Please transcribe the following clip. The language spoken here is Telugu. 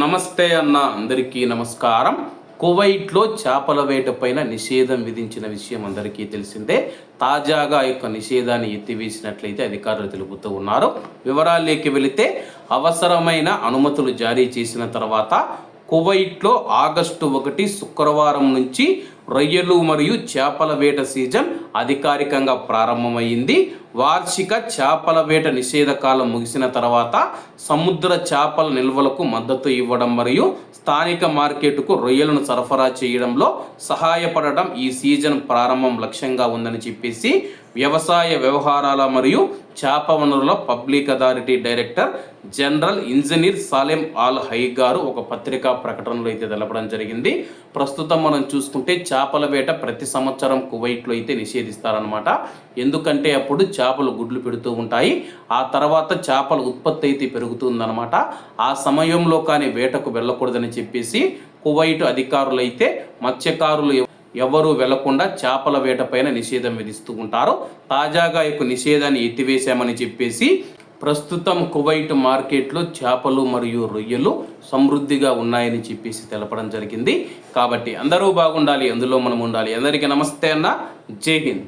నమస్తే అన్న అందరికీ నమస్కారం. కువైట్లో చేపల వేట పైన నిషేధం విధించిన విషయం అందరికీ తెలిసిందే. తాజాగా యొక్క నిషేధాన్ని ఎత్తివేసినట్లయితే అధికారులు తెలుపుతూ ఉన్నారు. వివరాల్లోకి వెళితే అవసరమైన అనుమతులు జారీ చేసిన తర్వాత కువైట్లో ఆగస్టు ఒకటి శుక్రవారం నుంచి రొయ్యలు మరియు చేపల వేట సీజన్ అధికారికంగా ప్రారంభమైంది. వార్షిక చేపల వేట నిషేధ కాలం ముగిసిన తర్వాత సముద్ర చేపల నిల్వలకు మద్దతు ఇవ్వడం మరియు స్థానిక మార్కెట్కు రొయ్యలను సరఫరా చేయడంలో సహాయపడడం ఈ సీజన్ ప్రారంభం లక్ష్యంగా ఉందని చెప్పేసి వ్యవసాయ వ్యవహారాల మరియు చేప వనరుల public authority director general engineer Salem Al Hai గారు ఒక పత్రికా ప్రకటనలో అయితే తెలపడం జరిగింది. ప్రస్తుతం మనం చూసుకుంటే చేపల వేట ప్రతి సంవత్సరం కువైట్లో అయితే నిషేధిస్తారనమాట ఎందుకంటే అప్పుడు చేపలు గుడ్లు పెడుతూ ఉంటాయి. ఆ తర్వాత చేపల ఉత్పత్తి అయితే పెరుగుతుందనమాట ఆ సమయంలో కానీ వేటకు వెళ్ళకూడదని చెప్పేసి కువైట్ అధికారులైతే మత్స్యకారులు ఎవరూ వెళ్ళకుండా చేపల వేట పైన నిషేధం విధిస్తూ ఉంటారు. తాజాగా యొక్క నిషేధాన్ని ఎత్తివేశామని చెప్పేసి ప్రస్తుతం కువైట్ మార్కెట్లో చేపలు మరియు రొయ్యలు సమృద్ధిగా ఉన్నాయని చెప్పేసి తెలపడం జరిగింది. కాబట్టి అందరూ బాగుండాలి అందులో మనం ఉండాలి. అందరికీ నమస్తే అన్న. జై హింద్.